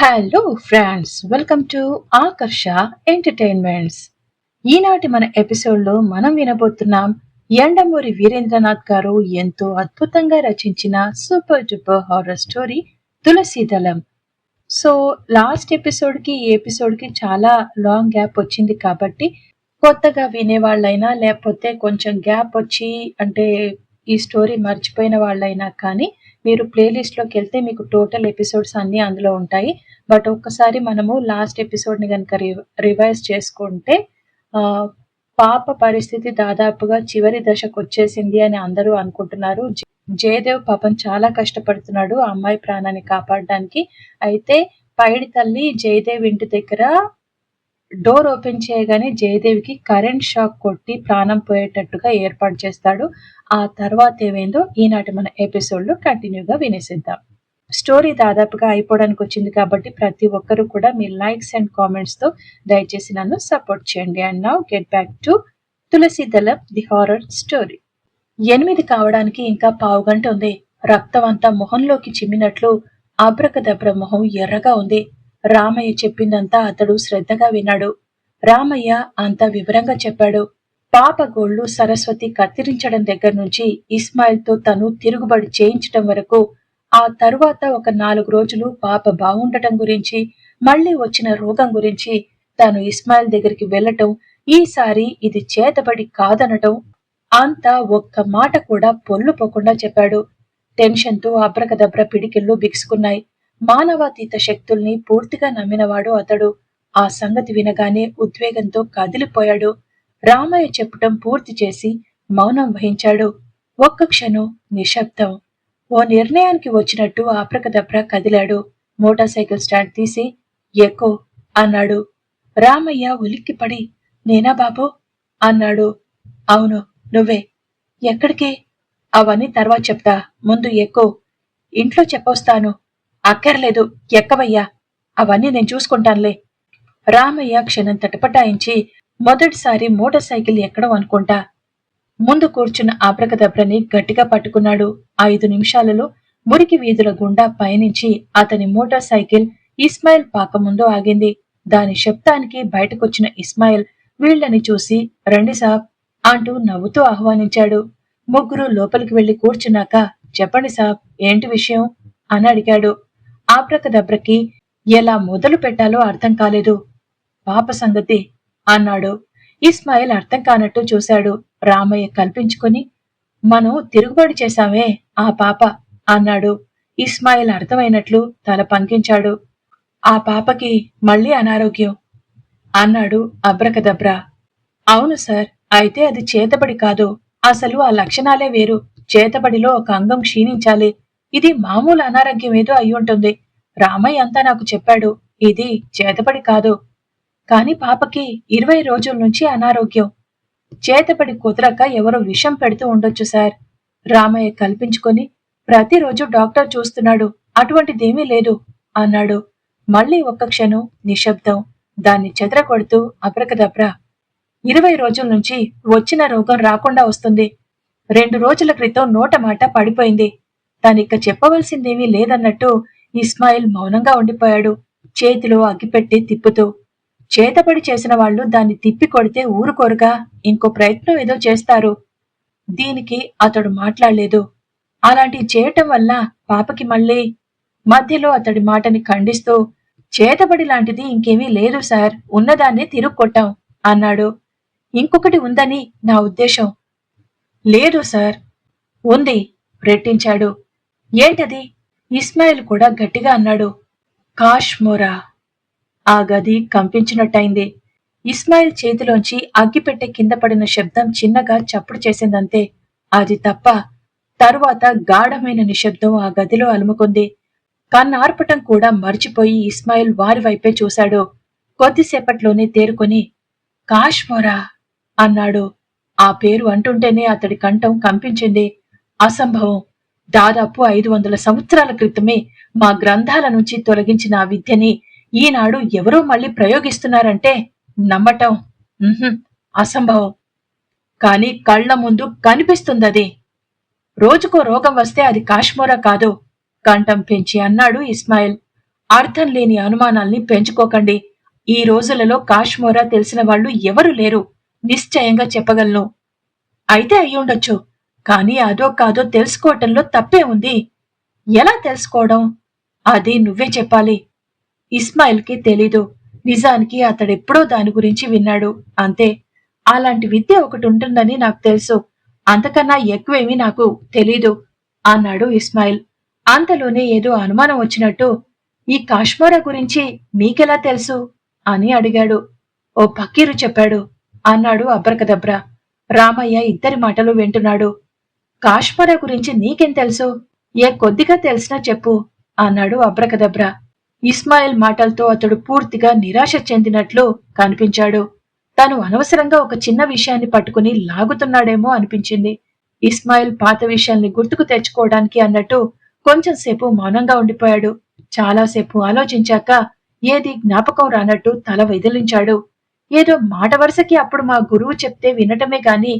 Hello friends welcome to Akarsha entertainments ఈనాటి మన ఎపిసోడ్లో మనం వినబోతున్నాం ఎండమూరి వీరేంద్రనాథ్ గారు ఎంతో అద్భుతంగా రచించిన super duper horror story Tulasidalam so last ఎపిసోడ్కి ఈ ఎపిసోడ్కి చాలా లాంగ్ గ్యాప్ వచ్చింది కాబట్టి కొత్తగా వినేవాళ్ళైనా లేకపోతే కొంచెం గ్యాప్ వచ్చి అంటే ఈ స్టోరీ మర్చిపోయిన వాళ్ళైనా కానీ మీరు ప్లేలిస్ట్లోకి వెళ్తే మీకు టోటల్ ఎపిసోడ్స్ అన్నీ అందులో ఉంటాయి. బట్ ఒక్కసారి మనము లాస్ట్ ఎపిసోడ్ని కనుక రివైజ్ చేసుకుంటే పాప పరిస్థితి దాదాపుగా చివరి దశకు వచ్చేసింది అని అందరూ అనుకుంటున్నారు. జయదేవ్ పాపం చాలా కష్టపడుతున్నాడు ఆ అమ్మాయి ప్రాణాన్ని కాపాడడానికి. అయితే పైడి తల్లి జయదేవ్ ఇంటి దగ్గర డోర్ ఓపెన్ చేయగానే జయదేవికి కరెంట్ షాక్ కొట్టి ప్రాణం పోయేటట్టుగా ఏర్పాటు చేస్తాడు. ఆ తర్వాత ఏమైందో ఈనాటి మన ఎపిసోడ్లో కంటిన్యూగా వినేసిద్దాం. స్టోరీ దాదాపుగా అయిపోవడానికి వచ్చింది కాబట్టి ప్రతి ఒక్కరు కూడా మీ లైక్స్ అండ్ కామెంట్స్తో దయచేసి నన్ను సపోర్ట్ చేయండి. And now get back to Tulasidalam the horror story. ఎనిమిది కావడానికి ఇంకా పావు గంట ఉంది. రక్తం అంతా మొహంలోకి చిమ్మినట్లు అబ్రకదబ్ర మొహం ఎర్రగా ఉంది. రామయ్య చెప్పిందంతా అతడు శ్రద్ధగా విన్నాడు. రామయ్య అంత వివరంగా చెప్పాడు. పాప గోళ్ళు సరస్వతి కత్తిరించడం దగ్గర నుంచి ఇస్మాయిల్తో తను తిరుగుబడి చేయించటం వరకు ఆ తరువాత ఒక నాలుగు రోజులు పాప బాగుండటం గురించి మళ్ళీ వచ్చిన రోగం గురించి తాను ఇస్మాయిల్ దగ్గరికి వెళ్ళటం ఈసారి ఇది చేతబడి కాదనటం అంతా ఒక్క మాట కూడా పొల్లు పోకుండా చెప్పాడు. టెన్షన్తో అబ్రకదబ్ర పిడికిళ్ళు బిగుసుకున్నాయి. మానవాతీత శక్తుల్ని పూర్తిగా నమ్మినవాడు అతడు. ఆ సంగతి వినగానే ఉద్వేగంతో కదిలిపోయాడు. రామయ్య చెప్పటం పూర్తి చేసి మౌనం వహించాడు. ఒక్క క్షణం నిశ్శబ్దం. ఓ నిర్ణయానికి వచ్చినట్టు ఆప్రకదప్ర కదిలాడు. మోటార్ సైకిల్ స్టాండ్ తీసి ఎక్కు అన్నాడు. రామయ్య ఉలిక్కిపడి నేనా బాబు? అన్నాడు. అవును నువ్వే. ఎక్కడికి? అవన్నీ తర్వాత చెప్తా. ముందు ఎక్కు. ఇంట్లో చెప్పొస్తాను. అక్కర్లేదు ఎక్కవయ్యా? అవన్నీ నేను చూసుకుంటానులే. రామయ్య క్షణం తటపటాయించి మొదటిసారి మోటార్ సైకిల్ ఎక్కడం అనుకుంటా. ముందు కూర్చున్న ఆబ్రకదబ్రని గట్టిగా పట్టుకున్నాడు. ఐదు నిమిషాలలో మురికి వీధుల గుండా పయనించి అతని మోటార్ సైకిల్ ఇస్మాయిల్ పాక ముందు ఆగింది. దాని శబ్దానికి బయటకొచ్చిన ఇస్మాయిల్ వీళ్ళని చూసి రండి సాబ్ అంటూ నవ్వుతూ ఆహ్వానించాడు. ముగ్గురు లోపలికి వెళ్ళి కూర్చున్నాక చెప్పండి సాబ్ ఏంటి విషయం? అని అడిగాడు. ఆబ్రకదబ్రకి ఎలా మొదలు పెట్టాలో అర్థం కాలేదు. పాప సంగతి అన్నాడు. ఇస్మాయిల్ అర్థం కానట్టు చూశాడు. రామయ్య కల్పించుకొని మనం తిరుగుబడి చేశామే ఆ పాప అన్నాడు. ఇస్మాయిల్ అర్థమైనట్లు తల పంకించాడు. ఆ పాపకి మళ్ళీ అనారోగ్యం అన్నాడు అబ్రకదబ్రా. అవును సార్ అయితే అది చేతబడి కాదు. అసలు ఆ లక్షణాలే వేరు. చేతబడిలో ఒక అంగం క్షీణించాలి. ఇది మామూలు అనారోగ్యం ఏదో అయి ఉంటుంది. రామయ్య అంతా నాకు చెప్పాడు ఇది చేతపడి కాదు. కాని పాపకి ఇరవై రోజుల నుంచి అనారోగ్యం. చేతపడి కుదరక ఎవరో విషం పెడుతూ ఉండొచ్చు సార్. రామయ్య కల్పించుకొని ప్రతిరోజు డాక్టర్ చూస్తున్నాడు అటువంటిదేమీ లేదు అన్నాడు. మళ్ళీ ఒక్క క్షణం నిశ్శబ్దం దాన్ని చెదరగొడుతూ అబ్రకదబ్రా ఇరవై రోజుల నుంచి వచ్చిన రోగం రాకుండా వస్తుంది. రెండు రోజుల క్రితం నోట మాట పడిపోయింది. తానిక చెప్పవలసిందేమీ లేదన్నట్టు ఇస్మాయిల్ మౌనంగా ఉండిపోయాడు. చేతిలో అగ్గిపెట్టి తిప్పుతూ చేతపడి చేసిన వాళ్ళు దాన్ని తిప్పి కొడితే ఊరుకోరుగా ఇంకో ప్రయత్నం ఏదో చేస్తారు. దీనికి అతడు మాట్లాడలేదు. అలాంటివి చేయటం వల్ల పాపకి మళ్ళీ మధ్యలో అతడి మాటని ఖండిస్తూ చేతబడి లాంటిది ఇంకేమీ లేదు సార్ ఉన్నదాన్నే తిరుక్కొట్టాం అన్నాడు. ఇంకొకటి ఉందని నా ఉద్దేశం. లేదు సార్ ఉంది రెట్టించాడు. ఏంటది? ఇస్మాయిల్ కూడా గట్టిగా అన్నాడు. కాష్మోరా ఆ గది కంపించినట్టయింది. ఇస్మాయిల్ చేతిలోంచి అగ్గిపెట్టె కింద పడిన శబ్దం చిన్నగా చప్పుడు చేసిందంతే. అది తప్ప తరువాత గాఢమైన నిశ్శబ్దం ఆ గదిలో అలుముకుంది. కన్నార్పటం కూడా మర్చిపోయి ఇస్మాయిల్ వారి వైపే చూశాడు. కొద్దిసేపట్లోనే తేరుకొని కాశ్మోరా అన్నాడు. ఆ పేరు అంటుంటేనే అతడి కంఠం కంపించింది. అసంభవం. దాదాపు ఐదు వందల సంవత్సరాల క్రితమే మా గ్రంథాల నుంచి తొలగించిన ఆ విద్యని ఈనాడు ఎవరో మళ్ళీ ప్రయోగిస్తున్నారంటే నమ్మటం అసంభవం. కాని కళ్ళ ముందు కనిపిస్తుందది. రోజుకో రోగం వస్తే అది కాశ్మోరా కాదు కంఠం పెంచి అన్నాడు ఇస్మాయిల్. అర్థం లేని అనుమానాల్ని పెంచుకోకండి. ఈ రోజులలో కాశ్మోరా తెలిసిన వాళ్ళు ఎవరు లేరు నిశ్చయంగా చెప్పగలను. అయితే అయ్యుండొచ్చు. కానీ అదో కాదో తెలుసుకోవటంలో తప్పే ఉంది. ఎలా తెలుసుకోవడం? అది నువ్వే చెప్పాలి. ఇస్మాయిల్కి తెలీదు. నిజానికి అతడెప్పుడో దాని గురించి విన్నాడు. అంతే. అలాంటి విద్య ఒకటి ఉంటుందని నాకు తెలుసు. అంతకన్నా ఎక్కువేమీ నాకు తెలీదు అన్నాడు ఇస్మాయిల్. అంతలోనే ఏదో అనుమానం వచ్చినట్టు ఈ కాశ్మీరా గురించి మీకెలా తెలుసు? అని అడిగాడు. ఓ పకీరు చెప్పాడు అన్నాడు అబ్రకదబ్ర. రామయ్య ఇద్దరి మాటలు వింటున్నాడు. కాశ్మీరా గురించి నీకేం తెలుసు? ఏ కొద్దిగా తెలిసినా చెప్పు అన్నాడు అబ్రకదబ్ర. ఇస్మాయిల్ మాటలతో అతడు పూర్తిగా నిరాశ చెందినట్లు కనిపించాడు. తను అనవసరంగా ఒక చిన్న విషయాన్ని పట్టుకుని లాగుతున్నాడేమో అనిపించింది. ఇస్మాయిల్ పాత విషయాల్ని గుర్తుకు తెచ్చుకోవడానికి అన్నట్టు కొంచెం సేపు మౌనంగా ఉండిపోయాడు. చాలాసేపు ఆలోచించాక ఏది జ్ఞాపకం రానట్టు తల వెదిలించాడు. ఏదో మాట వరుసకి అప్పుడు మా గురువు చెప్తే వినటమే గాని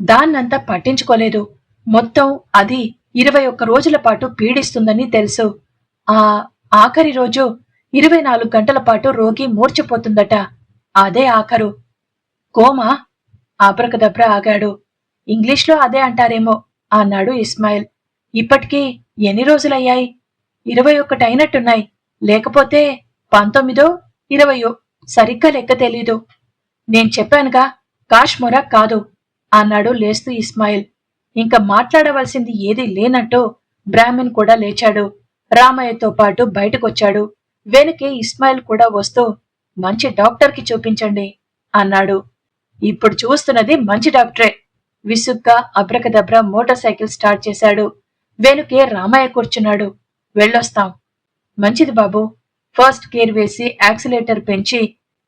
దాన్నంతా పట్టించుకోలేదు. మొత్తం అది ఇరవై ఒక్క రోజుల పాటు పీడిస్తుందని తెలుసు. ఆ ఆఖరి రోజు ఇరవై నాలుగు గంటల పాటు రోగి మూర్చిపోతుందట. అదే ఆఖరు. కోమా ఆబ్రకదబ్ర ఆగాడు. ఇంగ్లీష్లో అదే అంటారేమో అన్నాడు ఇస్మాయిల్. ఇప్పటికీ ఎన్ని రోజులయ్యాయి? ఇరవై ఒకటి అయినట్టున్నాయి లేకపోతే పంతొమ్మిదో ఇరవయో సరిగ్గా లెక్క తెలీదు. నేను చెప్పానుగా కాశ్మొరా కాదు అన్నాడు లేస్తూ ఇస్మాయిల్. ఇంకా మాట్లాడవలసింది ఏదీ లేనట్టు బ్రాహ్మణ్ కూడా లేచాడు. రామయ్యతో పాటు బయటకొచ్చాడు. వెనుకే ఇస్మాయిల్ కూడా వస్తూ మంచి డాక్టర్కి చూపించండి అన్నాడు. ఇప్పుడు చూస్తున్నది మంచి డాక్టరే విసుగ్గా అబ్రకదబ్ర మోటార్ సైకిల్ స్టార్ట్ చేశాడు. వెనుకే రామయ్య కూర్చున్నాడు. వెళ్ళొస్తాం. మంచిది బాబు. ఫస్ట్ గేర్ వేసి యాక్సిలేటర్ పెంచి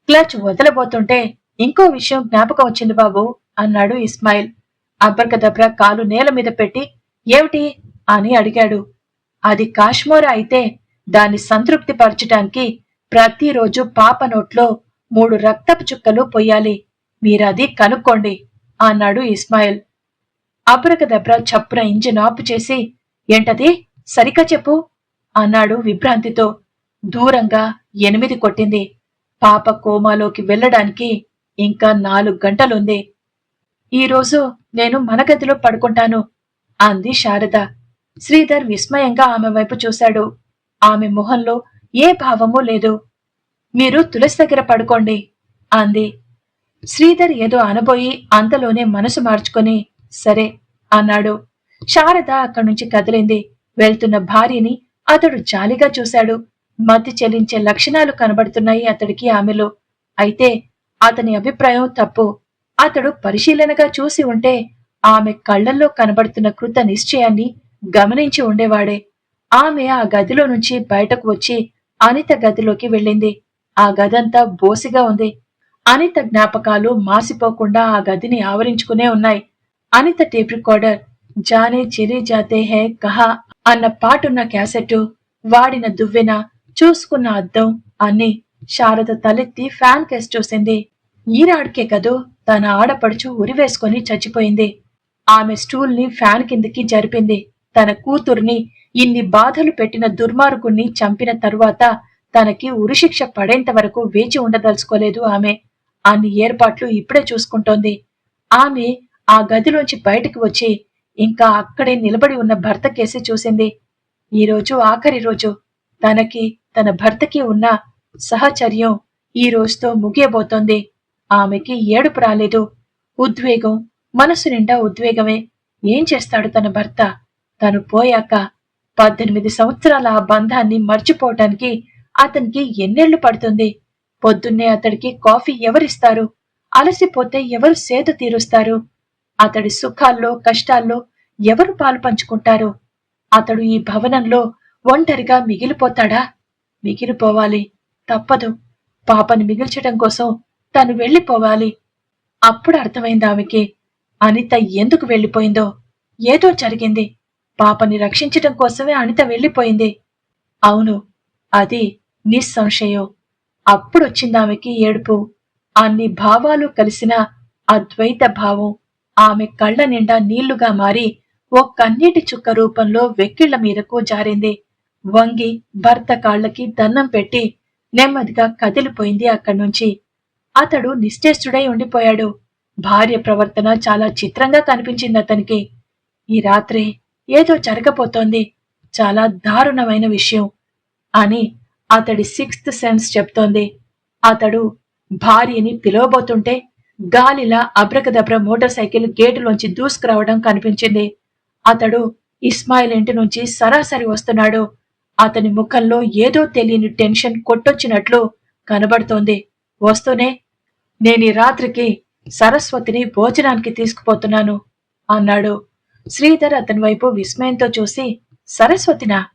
క్లచ్ వదలబోతుంటే ఇంకో విషయం జ్ఞాపకం వచ్చింది బాబు అన్నాడు ఇస్మాయిల్. అబ్బర్కదబ్ర కాలు నేల మీద పెట్టి ఏమిటి? అని అడిగాడు. అది కాశ్మోరా అయితే దాన్ని సంతృప్తి పరచటానికి ప్రతిరోజు పాప నోట్లో మూడు రక్తపు చుక్కలు పొయ్యాలి. మీరది కనుక్కోండి అన్నాడు ఇస్మాయిల్. అబ్రకదబ్ర చప్పున ఇంజిన్ ఆపు చేసి ఏంటది? సరిగ్గా చెప్పు అన్నాడు విభ్రాంతితో. దూరంగా ఎనిమిది కొట్టింది. పాప కోమాలోకి వెళ్ళడానికి ఇంకా నాలుగు గంటలుంది. ఈరోజు నేను మన గదిలో పడుకుంటాను అంది శారద. శ్రీధర్ విస్మయంగా ఆమె వైపు చూశాడు. ఆమె మొహంలో ఏ భావమూ లేదు. మీరు తులసి దగ్గర పడుకోండి అంది. శ్రీధర్ ఏదో అనబోయి అంతలోనే మనసు మార్చుకొని సరే అన్నాడు. శారద అక్కడి నుంచి కదిలింది. వెళ్తున్న భార్యని అతడు జాలిగా చూశాడు. మతి చెల్లించే లక్షణాలు కనబడుతున్నాయి అతడికి ఆమెలో. అయితే అతని అభిప్రాయం తప్పు. అతడు పరిశీలనగా చూసి ఉంటే ఆమె కళ్ళల్లో కనబడుతున్న కృత నిశ్చయాన్ని గమనించి ఉండేవాడే. ఆమె ఆ గదిలో నుంచి బయటకు వచ్చి అనిత గదిలోకి వెళ్ళింది. ఆ గదంతా బోసిగా ఉంది. అనిత జ్ఞాపకాలు మాసిపోకుండా ఆ గదిని ఆవరించుకునే ఉన్నాయి. అనిత టేప్ రికార్డర్ జానే చిరి జాతే హే కహా అన్న పాటున్న క్యాసెట్ వాడిన దువ్వెన చూసుకున్న అద్దం అన్ని శారద తలెత్తి ఫ్యాన్ కేస్ చూసింది. ఈనాడికే కదో తన ఆడపడుచు ఉరివేసుకొని చచ్చిపోయింది. ఆమె స్టూల్ని ఫ్యాన్ కిందికి జరిపింది. తన కూతుర్ని ఇన్ని బాధలు పెట్టిన దుర్మార్గుణ్ణి చంపిన తరువాత తనకి ఉరిశిక్ష పడేంత వరకు వేచి ఉండదలుచుకోలేదు ఆమె. అన్ని ఏర్పాట్లు ఇప్పుడే చూసుకుంటోంది. ఆమె ఆ గదిలోంచి బయటకు వచ్చి ఇంకా అక్కడే నిలబడి ఉన్న భర్త కేసి చూసింది. ఈరోజు ఆఖరి రోజు. తనకి తన భర్తకి ఉన్న సహచర్యం ఈ రోజుతో ముగియబోతోంది. ఆమెకి ఏడుపు రాలేదు. ఉద్వేగం మనసు నిండా ఉద్వేగమే. ఏం చేస్తాడు తన భర్త? తను పోయాక పద్దెనిమిది సంవత్సరాల ఆ బంధాన్ని మర్చిపోవటానికి అతనికి ఎన్నేళ్ళు పడుతుంది. పొద్దున్నే అతడికి కాఫీ ఎవరిస్తారు? అలసిపోతే ఎవరు సేద తీరుస్తారు? అతడి సుఖాల్లో కష్టాల్లో ఎవరు పాలు పంచుకుంటారు? అతడు ఈ భవనంలో ఒంటరిగా మిగిలిపోతాడా? మిగిలిపోవాలి. తప్పదు. పాపను మిగిల్చటం కోసం తను వెళ్ళిపోవాలి. అప్పుడు అర్థమైంది ఆమెకి అనిత ఎందుకు వెళ్ళిపోయిందో? ఏదో జరిగింది. పాపని రక్షించటం కోసమే అనిత వెళ్ళిపోయింది. అవును అది నిస్సంశయం. అప్పుడొచ్చింది ఆమెకి ఏడుపు. అన్ని భావాలు కలిసిన అద్వైత భావం. ఆమె కళ్ళ నిండా నీళ్ళుగా మారి ఓ కన్నీటి చుక్క రూపంలో వెక్కిళ్ళ మీదకు జారింది. వంగి భర్త కాళ్ళకి దండం పెట్టి నెమ్మదిగా కదిలిపోయింది అక్కడి నుంచి అతడు నిశ్చేష్టుడై ఉండిపోయాడు. భార్య ప్రవర్తన చాలా చిత్రంగా కనిపించింది అతనికి. ఈ రాత్రి ఏదో జరగబోతోంది. చాలా దారుణమైన విషయం అని అతడి సిక్స్త్ సెన్స్ చెప్తోంది. అతడు భార్యని పిలవబోతుంటే గాలిలా అబ్రకదబ్ర మోటార్ సైకిల్ గేటులోంచి దూసుకురావడం కనిపించింది. అతడు ఇస్మాయిల్ ఇంటి నుంచి సరాసరి వస్తున్నాడు. అతని ముఖంలో ఏదో తెలియని టెన్షన్ కొట్టొచ్చినట్లు కనబడుతోంది. వస్తూనే నేను ఈ రాత్రికి సరస్వతిని భోజనానికి తీసుకుపోతున్నాను అన్నాడు. శ్రీధర్ అతని వైపు విస్మయంతో చూసి సరస్వతినా?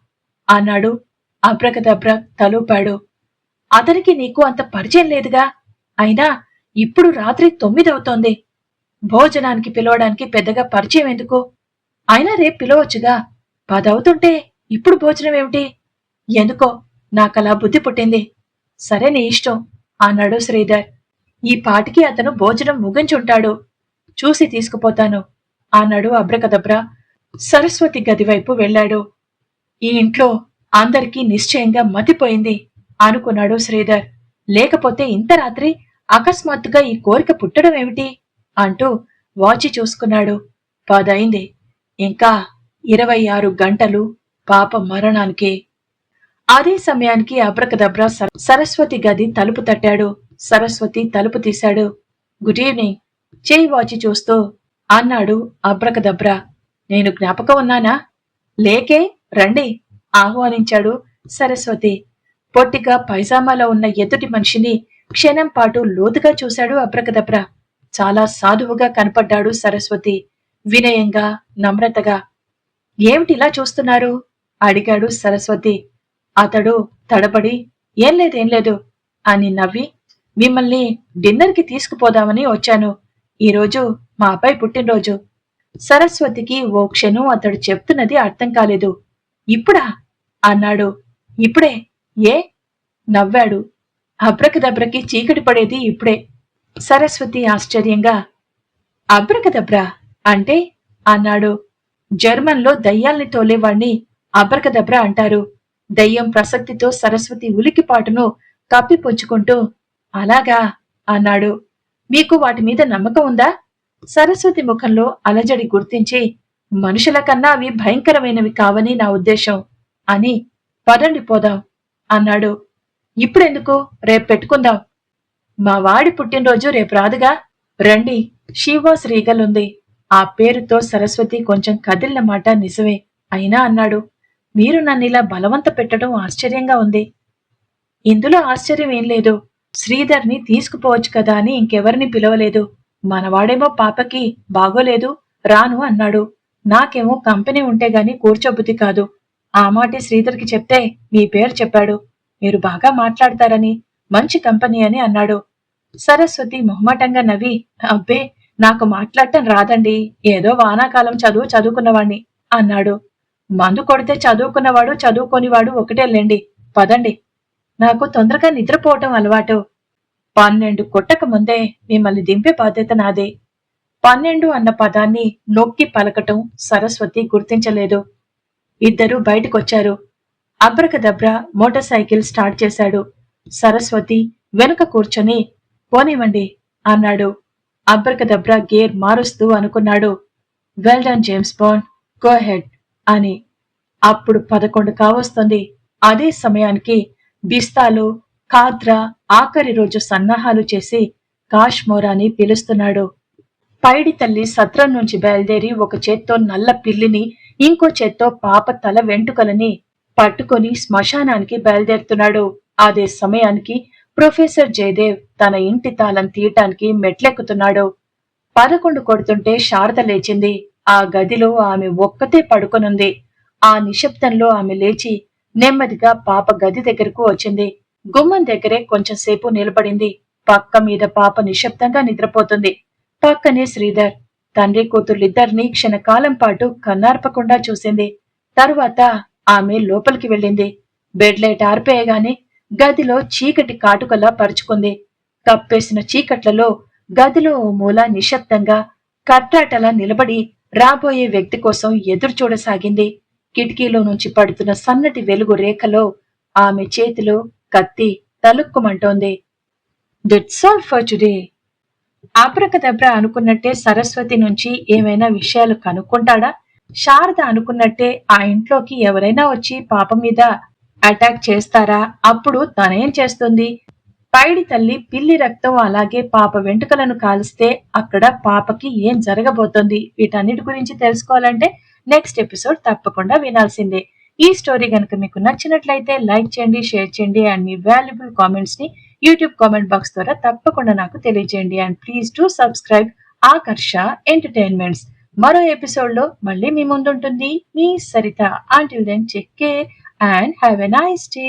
అన్నాడు. అబ్రకదబ్ర తలూపాడు. అతనికి నీకు అంత పరిచయం లేదుగా? అయినా ఇప్పుడు రాత్రి తొమ్మిదవుతోంది. భోజనానికి పిలవడానికి పెద్దగా పరిచయం ఎందుకు? అయినా రేపు పిలవచ్చుగా? పదవుతుంటే ఇప్పుడు భోజనం ఏమిటి? ఎందుకో నాకలా బుద్ధి పుట్టింది. సరే నీ ఇష్టం అన్నాడు శ్రీధర్. ఈ పాటికి అతను భోజనం ముగించుంటాడు. చూసి తీసుకుపోతాను అన్నాడు అబ్రకదబ్ర. సరస్వతి గదివైపు వెళ్ళాడు. ఈ ఇంట్లో అందరికీ నిశ్చయంగా మతిపోయింది అనుకున్నాడు శ్రీధర్. లేకపోతే ఇంత రాత్రి అకస్మాత్తుగా ఈ కోరిక పుట్టడం ఏమిటి? అంటూ వాచి చూసుకున్నాడు. పదైంది. ఇంకా ఇరవై ఆరు గంటలు పాప మరణానికి. అదే సమయానికి అబ్రకదబ్ర సరస్వతి గది తలుపు తట్టాడు. సరస్వతి తలుపు తీశాడు. Good evening. చేయి వాచి చూస్తూ అన్నాడు అబ్రకదబ్ర. నేను జ్ఞాపకం ఉన్నానా? లేకే? రండి ఆహ్వానించాడు సరస్వతి. పొట్టిగా పైజామాలో ఉన్న ఎదుటి మనిషిని క్షణం పాటు లోతుగా చూశాడు అబ్రకదబ్ర. చాలా సాధువుగా కనపడ్డాడు సరస్వతి వినయంగా నమ్రతగా. ఏమిటిలా చూస్తున్నారు? అడిగాడు సరస్వతి. అతడు తడబడి ఏం లేదేం లేదు అని నవ్వి మిమ్మల్ని డిన్నర్కి తీసుకుపోదామని వచ్చాను. ఈరోజు మా అబ్బాయి పుట్టినరోజు. సరస్వతికి ఓ క్షణం అతడు చెప్తున్నది అర్థం కాలేదు. ఇప్పుడా? అన్నాడు. ఇప్పుడే? ఏ? నవ్వాడు. అబ్రకదబ్రకి చీకటి పడేది ఇప్పుడే. సరస్వతి ఆశ్చర్యంగా అబ్రకదబ్రా? అంటే? అన్నాడు. జర్మన్లో దయ్యాల్ని తోలేవాణ్ణి అబ్రకదబ్ర అంటారు. దయ్యం ప్రసక్తితో సరస్వతి ఉలికిపాటును కప్పిపుచ్చుకుంటూ అలాగా అన్నాడు. మీకు వాటి మీద నమ్మకం ఉందా? సరస్వతి ముఖంలో అలజడి గుర్తించి మనుషుల కన్నా అవి భయంకరమైనవి కావని నా ఉద్దేశం అని పదండి పోదాం అన్నాడు. ఇప్పుడెందుకు? రేపు పెట్టుకుందాం. మా వాడి పుట్టినరోజు రేపు రాదుగా? రండి. షీవాస్ రీగల్ ఉంది ఆ పేరుతో సరస్వతి కొంచెం కదిలిన మాట నిజమే అయినా అన్నాడు. మీరు నన్ను ఇలా బలవంత పెట్టడం ఆశ్చర్యంగా ఉంది. ఇందులో ఆశ్చర్యం ఏం లేదు. శ్రీధర్ని తీసుకుపోవచ్చు కదా అని ఇంకెవరిని పిలవలేదు. మనవాడేమో పాపకి బాగోలేదు రాను అన్నాడు. నాకేమో కంపెనీ ఉంటే గాని కూర్చోబుద్ధి కాదు. ఆ మాటే శ్రీధర్కి చెప్తే మీ పేరు చెప్పాడు. మీరు బాగా మాట్లాడతారని మంచి కంపెనీ అని అన్నాడు. సరస్వతి మొహమాటంగా నవ్వి అబ్బే నాకు మాట్లాడటం రాదండి. ఏదో వానాకాలం చదువు చదువుకున్నవాణ్ణి అన్నాడు. మందు కొడితే చదువుకున్నవాడు చదువుకోనివాడు ఒకటేలేండి పదండి. నాకు తొందరగా నిద్రపోవటం అలవాటు. పన్నెండు కొట్టక ముందే మిమ్మల్ని దింపే బాధ్యత నాదే. పన్నెండు అన్న పదాన్ని నొక్కి పలకటం సరస్వతి గుర్తించలేదు. ఇద్దరూ బయటకొచ్చారు. అబ్రకదబ్ర మోటార్ సైకిల్ స్టార్ట్ చేశాడు. సరస్వతి వెనుక కూర్చొని పోనివ్వండి అన్నాడు. అబ్రకదబ్ర గేర్ మారుస్తూ అనుకున్నాడు. Well done James Bond go ahead అని. అప్పుడు పదకొండు కావస్తుంది. అదే సమయానికి బిస్తాలో ఖాద్రా ఆఖరి రోజు సన్నాహాలు చేసి కాష్మోరాని పిలుస్తున్నాడు. పైడి తల్లి సత్రం నుంచి బయలుదేరి ఒక చేత్తో నల్ల పిల్లిని ఇంకో చేత్తో పాప తల వెంట్రుకలని పట్టుకొని శ్మశానానికి బయలుదేరుతున్నాడు. అదే సమయానికి ప్రొఫెసర్ జయదేవ్ తన ఇంటి తాళం తీయటానికి మెట్లెక్కుతున్నాడు. పదకొండు కొడుతుంటే శారద లేచింది. ఆ గదిలో ఆమె ఒక్కతే పడుకొనుంది. ఆ నిశ్శబ్దంలో ఆమె లేచి నెమ్మదిగా పాప గది దగ్గరకు వచ్చింది. గుమ్మం దగ్గరే కొంచెంసేపు నిలబడింది. పక్క మీద పాప నిశ్శబ్దంగా నిద్రపోతుంది. పక్కనే శ్రీధర్. తండ్రి కూతుర్లిద్దరినీ క్షణకాలం పాటు కన్నార్పకుండా చూసింది. తరువాత ఆమె లోపలికి వెళ్ళింది. బెడ్ లైట్ ఆర్పేయగానే గదిలో చీకటి కాటుకలా పరుచుకుంది. కప్పేసిన చీకట్లలో గదిలో ఓ మూల నిశ్శబ్దంగా కట్టాటలా నిలబడి రాబోయే వ్యక్తి కోసం ఎదురు చూడసాగింది కిటికీలో నుంచి పడుతున్న సన్నటి వెలుగు రేఖలో ఆమె చేతిలో కత్తి తలుక్కుమంటోంది. That's all for today abracadabra అనుకున్నట్టే సరస్వతి నుంచి ఏమైనా విషయాలు కనుక్కుంటాడా? శారద అనుకున్నట్టే ఆ ఇంట్లోకి ఎవరైనా వచ్చి పాప మీద అటాక్ చేస్తారా? అప్పుడు తనేం చేస్తుంది? పైడి తల్లి పిల్లి రక్తం అలాగే పాప వెంట్రుకలను కాలిస్తే అక్కడ పాపకి ఏం జరగబోతోంది? వీటన్నిటి గురించి తెలుసుకోవాలంటే నెక్స్ట్ ఎపిసోడ్ తప్పకుండా వినాల్సిందే. ఈ స్టోరీ కనుక మీకు నచ్చినట్లయితే లైక్ చేయండి షేర్ చేయండి అండ్ మీ వాల్యుబుల్ కామెంట్స్ని యూట్యూబ్ కామెంట్ బాక్స్ ద్వారా తప్పకుండా నాకు తెలియజేయండి. And please to subscribe Akarsha entertainments మరో ఎపిసోడ్లో మళ్ళీ మీ ముందుంటుంది. మీ Saritha. Until then take care and have a nice day